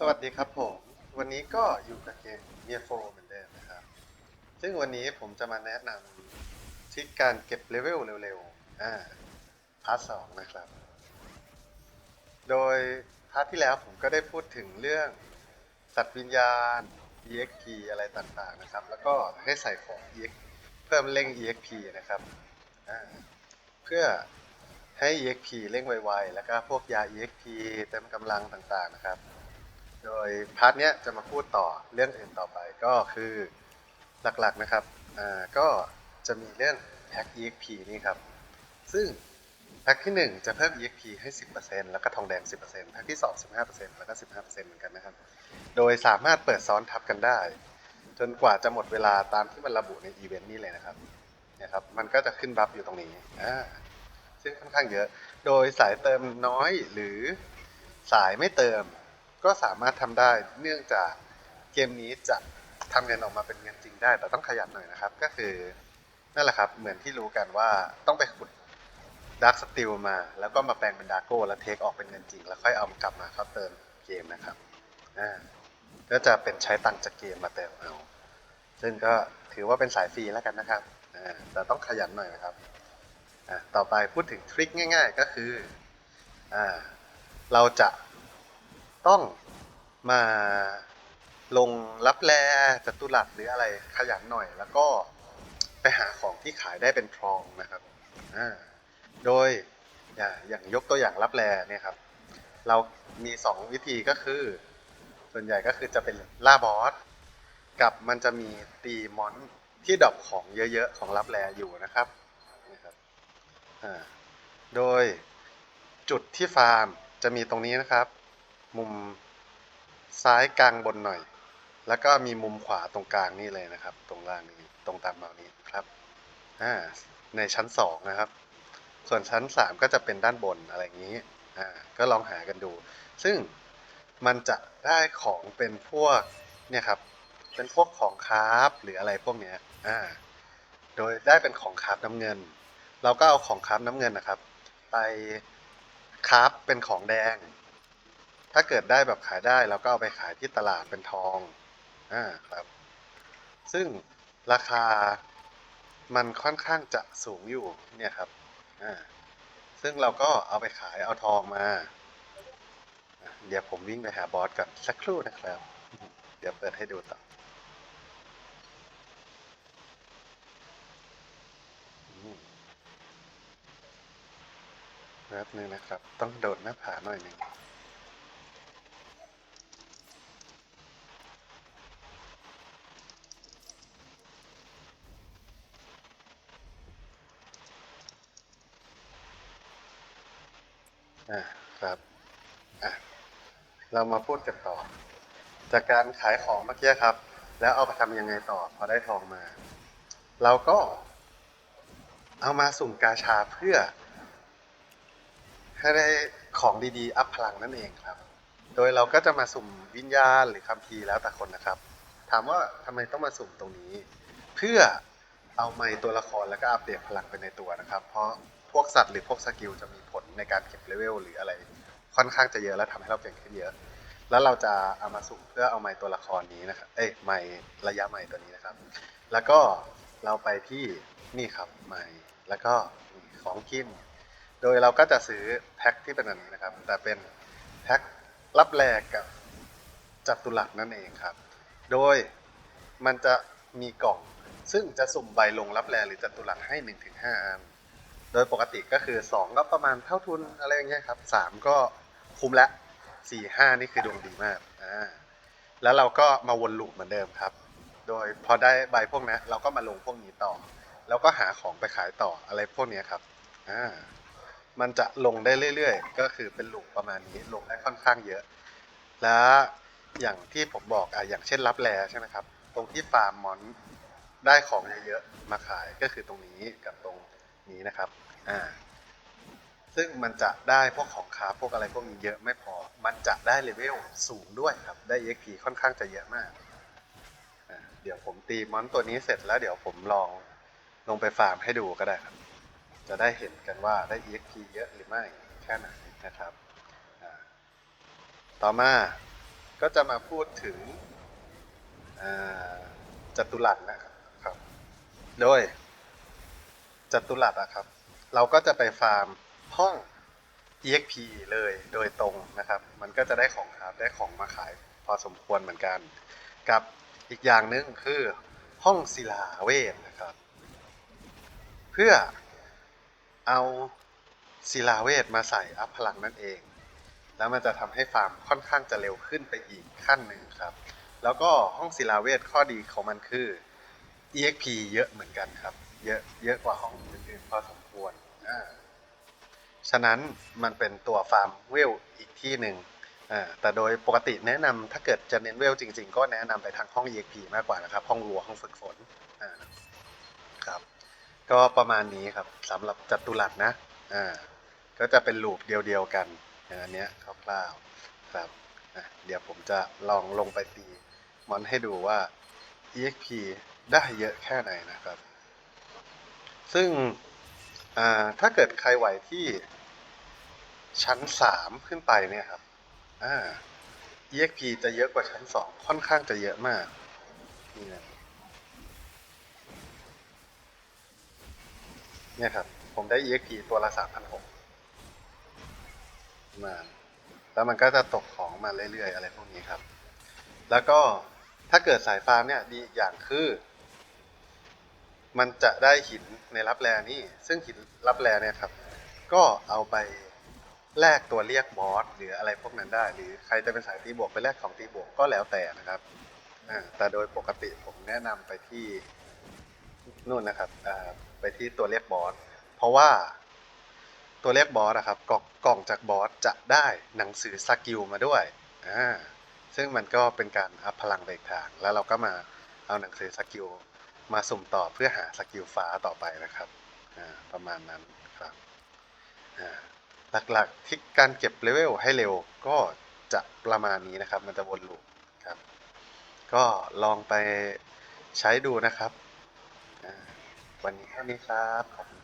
สวัสดีครับผม วันนี้ก็อยู่กับเกมเมียโฟเหมือนเดิมนะครับ ซึ่งวันนี้ผมจะมาแนะนำทริคการเก็บเลเวลเร็วๆ อ่า พาร์ทสองนะครับ โดยพาร์ทที่แล้วผมก็ได้พูดถึงเรื่องสัตว์วิญญาณ EXP อะไรต่างๆนะครับ แล้วก็ให้ใส่ของ EX เพิ่มเร่ง EXP นะครับ อ่า เพื่อให้ EXP เร่งไวๆ แล้วก็พวกยา EXP เต็มกำลังต่างๆนะครับ โดยพาร์ทเนี้ยจะมาพูดต่อเรื่องอื่นต่อไปก็คือหลักๆนะครับอ่าก็จะมีเรื่องแพ็ค EXP นี่ครับ ซึ่งแพ็คที่ 1 จะเพิ่ม EXP ให้ 10%แล้วก็ทองแดง 10%แพ็คที่ 2 15%แล้วก็ 15%เหมือนกันนะครับ โดยสามารถเปิดซ้อนทับกันได้ จนกว่าจะหมดเวลาตามที่มันระบุในอีเวนต์นี้เลยนะครับเนี่ยครับ มันก็จะขึ้นบัฟอยู่ตรงนี้อ่าซึ่งค่อนข้างเยอะ โดยสายเติมน้อยหรือสายไม่เติม ก็สามารถทำได้เนื่องจากเกมนี้จะทำเงินออกมาเป็นเงินจริงได้ แต่ต้องขยันหน่อยนะครับ ก็คือนั่นแหละครับ เหมือนที่รู้กันว่าต้องไปขุดดาร์ s สติลมา แล้วก็มาแปลงเป็นดาร์โก้แล้วเทคออกเป็นเงินจริง แล้วค่อยเอามันกลับมาเข้าเติมเกมนะครับอ่าก็จะเป็นใช้ตังจากเกมมาเติมเอา ซึ่งก็ถือว่าเป็นสายฟรีแล้วกันนะครับอ่าแต่ต้องขยันหน่อยนะครับอ่าต่อไปพูดถึงทริคง่าย ๆ ก็คืออ่าเราจะ ต้องมาลงรับแลจัตุรัสหรืออะไรขยันหน่อย แล้วก็ไปหาของที่ขายได้เป็นทองนะครับโดยอย่าอย่างยกตัวอย่างรับแลเนี่ยครับ เรามี 2 วิธีก็คือ ส่วนใหญ่ก็คือจะเป็นล่าบอสกับมันจะมีตีมอนที่ดรอปของเยอะๆ ของรับแลอยู่นะครับนี่ครับโดยจุดที่ฟาร์มจะมีตรงนี้นะครับ มุมซ้ายกลางบนหน่อย แล้วก็มีมุมขวาตรงกลางนี่เลยนะครับ ตรงล่างนี้ตรงตามเมานี้ครับอ่าในชั้นสองนะครับ ส่วนชั้นสามก็จะเป็นด้านบนอะไรอย่างนี้อ่าก็ลองหากันดู ซึ่งมันจะได้ของเป็นพวกเนี่ยครับเป็นพวกของคราฟหรืออะไรพวกเนี้ยอ่าโดยได้เป็นของคราฟน้ำเงิน เราก็เอาของคราฟน้ำเงินนะครับ ไปคราฟเป็นของแดง ถ้าเกิดได้แบบขายได้เราก็เอาไปขายที่ตลาดเป็นทองอ่าครับ ซึ่งราคามันค่อนข้างจะสูงอยู่เนี่ยครับอ่าซึ่งเราก็เอาไปขายเอาทองมา เดี๋ยวผมวิ่งไปหาบอสก่อนสักครู่นะครับ เดี๋ยวเปิดให้ดูต่ออืมแป๊บนึงนะครับ ต้องโดดหน้าผาหน่อยหนึ่ง อ่าครับอะเรามาพูดกันต่อ จากการขายของเมื่อกี้ครับ แล้วเอาไปทำยังไงต่อพอได้ทองมา เราก็เอามาสุ่มกาชาเพื่อ ให้ได้ของดีๆ อัพพลังนั่นเองครับ โดยเราก็จะมาสุ่มวิญญาณหรือคัมภีแล้วแต่คนนะครับ ถามว่าทำไมต้องมาสุ่มตรงนี้ เพื่อเอาไมค์ตัวละครแล้วก็อัปเดตพลังไปในตัวนะครับ เพราะพวกสัตว์หรือพวกสกิลจะมี ในการเก็บเลเวลหรืออะไร ค่อนข้างจะเยอะและทำให้เราเก่งขึ้นเยอะ แล้วเราจะเอามาสุ่มเพื่อเอาไมค์ตัวละครนี้นะครับ เอ้ยไมค์ระยะไมค์ตัวนี้นะครับ แล้วก็เราไปที่นี่ครับไมค์แล้วก็ของกิน โดยเราก็จะซื้อแพ็คที่เป็นอันนี้นะครับ แต่เป็นแพ็ครับแลกกับจัตุรัสนั่นเองครับ โดยมันจะมีกล่อง ซึ่งจะสุ่มใบลงรับแลหรือจัตุรัสให้1นถึงหอัน โดยปกติก็คือ 2 ก็ประมาณเท่าทุนอะไรอย่างเงี้ยครับ 3 ก็คุ้มละ4 5 นี่คือดวงดีมากอ่าแล้วเราก็มาวนลูปเหมือนเดิมครับ โดยพอได้ใบพวกนี้เราก็มาลงพวกนี้ต่อ แล้วก็หาของไปขายต่ออะไรพวกนี้ครับอ่ามันจะลงได้เรื่อยๆ ก็คือเป็นลูกประมาณนี้ลงได้ค่อนข้างเยอะ แล้วอย่างที่ผมบอกอะอย่างเช่นรับแลใช่ไหมครับ ตรงที่ฟาร์มมอนได้ของเยอะๆมาขายก็คือตรงนี้กับตรง นี้นะครับ อ่า ซึ่งมันจะได้พวกของค้าพวกอะไรพวกนี้เยอะไม่พอ มันจะได้เลเวลสูงด้วยครับ ได้ EXP ค่อนข้างจะเยอะมาก เดี๋ยวผมตีมอนตัวนี้เสร็จแล้วเดี๋ยวผมลองลงไปฟาร์มให้ดูก็ได้ครับ จะได้เห็นกันว่าได้ EXP เยอะหรือไม่แค่ไหนนะครับ ต่อมาก็จะมาพูดถึงจตุรัสนะครับ โดย จัตุรัสอะครับ เราก็จะไปฟาร์มห้อง EXP เลยโดยตรงนะครับ มันก็จะได้ของครับได้ของมาขายพอสมควรเหมือนกัน กับอีกอย่างหนึงคือห้องศิลาเวทนะครับ เพื่อเอาศิลาเวทมาใส่อัพพลังนั่นเอง แล้วมันจะทำให้ฟาร์มค่อนข้างจะเร็วขึ้นไปอีกขั้นหนึ่งครับ แล้วก็ห้องศิลาเวทข้อดีของมันคือ EXP เยอะเหมือนกันครับ เยอะเยอะกว่าห้องอื่นๆพอสมควรอ่าฉะนั้นมันเป็นตัวฟาร์มเวลอีกที่หนึ่งอ่าแต่โดยปกติแนะนำถ้าเกิดจะเน้นเวลจริง ๆ ก็แนะนำไปทางห้อง EXP มากกว่านะครับ ห้องรัวห้องฝึกฝนอ่าครับ ก็ประมาณนี้ครับสำหรับจัตุรัสนะอ่าก็จะเป็นลูปเดียวๆกันอย่างอันเนี้ยคร่าวๆครับอะเดี๋ยวผมจะลองลงไปตีมอนให้ดูว่า EXP ได้เยอะแค่ไหนนะครับ ซึ่งถ้าเกิดใครไหวที่ชั้น 3 ขึ้นไปเนี่ยครับอ่า EXP จะเยอะกว่าชั้น 2 ค่อนข้างจะเยอะมาก นี่นะเนี่ยครับ ผมได้ EXP ตัวละ 3,600มาแล้วมันก็จะตกของมาเรื่อยๆ อะไรพวกนี้ครับ แล้วก็ถ้าเกิดสายฟาร์มเนี่ยดีอย่างคือ มันจะได้หินในรับแรนี่ซึ่งหินรับแรเนี่ยครับ ก็เอาไปแลกตัวเรียกบอสหรืออะไรพวกนั้นได้ หรือใครจะเป็นสายตีบวกไปแลกของตีบวกก็แล้วแต่นะครับแต่โดยปกติผมแนะนำไปที่นู่นนะครับไปที่ตัวเรียกบอสเพราะว่าตัวเรียกบอสนะครับกล่องกล่องจากบอสจะได้หนังสือสกิลมาด้วยอ่าซึ่งมันก็เป็นการอัพพลังไปอีกทาง แล้วเราก็มาเอาหนังสือสกิล มาสุ่มต่อเพื่อหาสกิลฟ้าต่อไปนะครับ ประมาณนั้นครับหลักๆที่การเก็บเลเวลให้เร็วก็จะประมาณนี้นะครับ มันจะวนลูปครับ ก็ลองไปใช้ดูนะครับ วันนี้แค่นี้ครับขอบคุณ